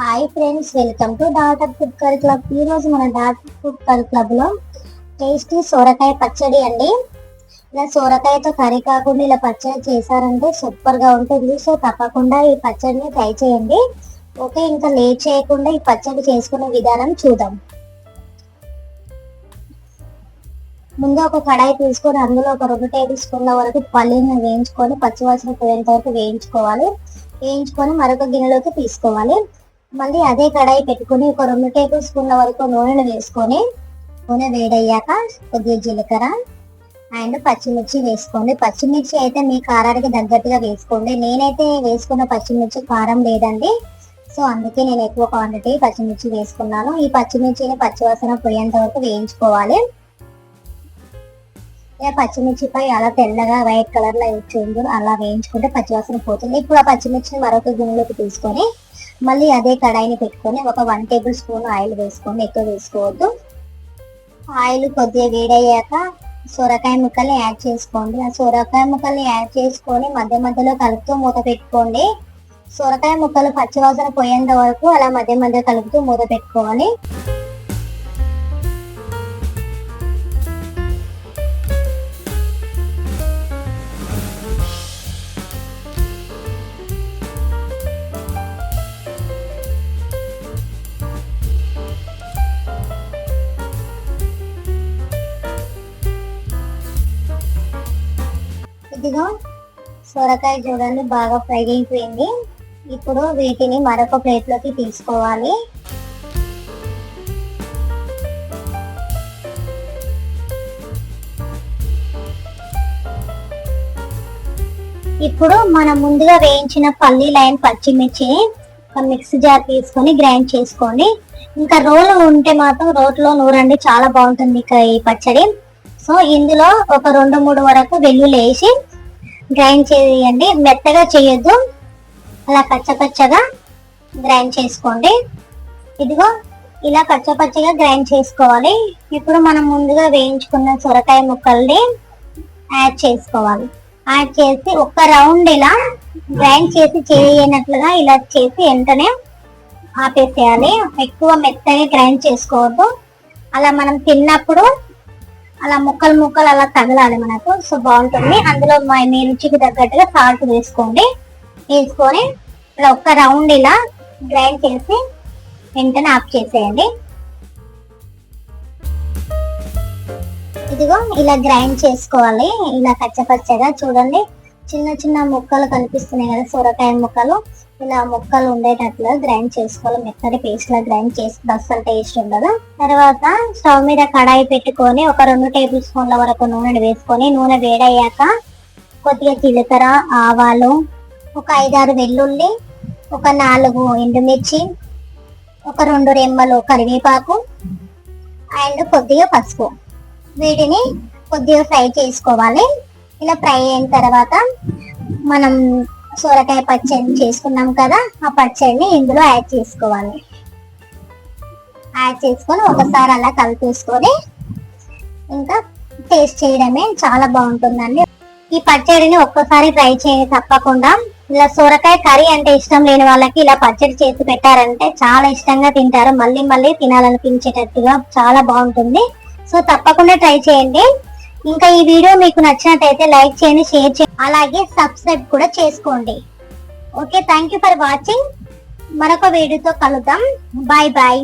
Hi friends welcome to daughter food car club ఈ రోజు మన డాటర్ ఫుడ్ కర్ క్లబ్లో టేస్టీ సోరకాయ పచ్చడి అండి. ఇలా సోరకాయతో కర్రీ కాకుండా ఇలా పచ్చడి చేశారంటే సూపర్గా ఉంటుంది. సో తప్పకుండా ఈ పచ్చడిని ట్రై చేయండి. ఓకే ఇంకా లేట్ చేయకుండా ఈ పచ్చడి చేసుకునే విధానం చూద్దాం. ముందు ఒక కడాయి తీసుకొని అందులో ఒక రెండు టేబుల్ స్పూన్ల వరకు పల్లీని వేయించుకొని పచ్చివాసన పోయేంత వరకు వేయించుకోవాలి. వేయించుకొని మరొక గిన్నెలోకి తీసుకోవాలి. మళ్ళీ అదే కడాయి పెట్టుకుని ఒక రెండు టేబుల్ స్పూన్ల వరకు నూనెను వేసుకొని నూనె వేడయ్యాక కొద్దిగా జీలకర్ర అండ్ పచ్చిమిర్చి వేసుకోండి. పచ్చిమిర్చి అయితే మీ కారానికి తగ్గట్టుగా వేసుకోండి. నేనైతే వేసుకున్న పచ్చిమిర్చి కారం లేదండి. సో అందుకే నేను ఎక్కువ క్వాంటిటీ పచ్చిమిర్చి వేసుకున్నాను. ఈ పచ్చిమిర్చిని పచ్చివాసన పోయేంత వరకు వేయించుకోవాలి. ఇలా పచ్చిమిర్చిపై అలా తెల్లగా వైట్ కలర్లో చూడు అలా వేయించుకుంటే పచ్చివాసన పోతుంది. ఇప్పుడు ఆ పచ్చిమిర్చిని మరొక గిన్నెలోకి తీసుకొని మళ్ళీ అదే కడాయిని పెట్టుకొని ఒక వన్ టేబుల్ స్పూన్ ఆయిల్ వేసుకొని ఎక్కువ వేసుకోవద్దు. ఆయిల్ కొద్దిగా వేడయ్యాక సొరకాయ ముక్కల్ని యాడ్ చేసుకోండి. ఆ సొరకాయ ముక్కల్ని యాడ్ చేసుకొని మధ్య మధ్యలో కలుపుతూ మూత పెట్టుకోండి. సొరకాయ ముక్కలు పచ్చివాసన పోయేంత వరకు అలా మధ్య మధ్య కలుపుతూ మూత పెట్టుకోవాలి. ఇదిగో సొరకాయ చూడండి బాగా ఫ్రై అయిపోయింది ఇప్పుడు వీటిని మరొక ప్లేట్లోకి తీసుకోవాలి. ఇప్పుడు మనం ముందుగా వేయించిన పల్లి లైన్ పచ్చిమిర్చిని ఒక మిక్సీ జార్ తీసుకొని గ్రైండ్ చేసుకోండి. ఇంకా రోలు ఉంటే మాత్రం రోట్లో నూరండి చాలా బాగుంటుంది ఇక ఈ పచ్చడి. సో ఇందులో ఒక రెండు మూడు వరకు వెల్లుల్లి వేసి గ్రైండ్ చేయండి. మెత్తగా చేయొద్దు. అలా కచ్చపచ్చగా గ్రైండ్ చేసుకోండి. ఇదిగో ఇలా కచ్చపచ్చగా గ్రైండ్ చేసుకోవాలి. ఇప్పుడు మనం ముందుగా వేయించుకున్న సొరకాయ ముక్కల్ని యాడ్ చేసుకోవాలి. యాడ్ చేసి ఒక రౌండ్ ఇలా గ్రైండ్ చేసి చేయనట్లుగా ఇలా చేసి వెంటనే ఆపేసేయాలి. ఎక్కువ మెత్తగా గ్రైండ్ చేసుకోవద్దు. అలా మనం తిన్నప్పుడు అలా ముక్కలు ముక్కలు అలా తగలాలి మనకు. సో బాగుంటుంది. అందులో మీ రుచికి తగ్గట్టుగా సాల్ట్ వేసుకోండి. వేసుకొని ఇలా ఒక్క రౌండ్ ఇలా గ్రైండ్ చేసి వెంటనే ఆఫ్ చేసేయండి. ఇదిగో ఇలా గ్రైండ్ చేసుకోవాలి. ఇలా కచ్చపచ్చగా చూడండి. చిన్న చిన్న ముక్కలు కనిపిస్తున్నాయి కదా సొరకాయ ముక్కలు. ఇలా ముక్కలు ఉండేటట్లు గ్రైండ్ చేసుకోవాలి. మెత్తటి పేస్ట్ లా గ్రైండ్ చేసి అస్సలు టేస్ట్ ఉండదు తర్వాత స్టవ్ మీద కడాయి పెట్టుకొని ఒక రెండు టేబుల్ స్పూన్ల వరకు నూనె వేసుకొని నూనె వేడయ్యాక కొద్దిగా జీలకర్ర ఆవాలు ఒక ఐదారు వెల్లుల్లి ఒక నాలుగు ఎండుమిర్చి ఒక రెండు రెమ్మలు కరివేపాకు అండ్ కొద్దిగా పసుపు. వీటిని కొద్దిగా ఫ్రై చేసుకోవాలి. ఇలా ఫ్రై అయిన తర్వాత మనం సొరకాయ పచ్చడి చేసుకున్నాం కదా ఆ పచ్చడిని ఇందులో యాడ్ చేసుకోవాలి. యాడ్ చేసుకొని ఒకసారి అలా కలిపేసుకొని ఇంకా టేస్ట్ చేయడమే చాలా బాగుంటుందండి. ఈ పచ్చడిని ఒక్కసారి ట్రై చేయండి తప్పకుండా. ఇలా సొరకాయ కర్రీ అంటే ఇష్టం లేని వాళ్ళకి ఇలా పచ్చడి చేసి పెట్టారంటే చాలా ఇష్టంగా తింటారు. మళ్ళీ మళ్ళీ తినాలనిపించేటట్టుగా చాలా బాగుంటుంది. సో తప్పకుండా ట్రై చేయండి. ఇంకా ఈ వీడియో మీకు నచ్చినట్టయితే లైక్ చేయండి షేర్ చేయండి. అలాగే సబ్స్క్రైబ్ కూడా చేసుకోండి. Okay thank you for watching మరొక వీడియోతో కలుద్దాం. Bye bye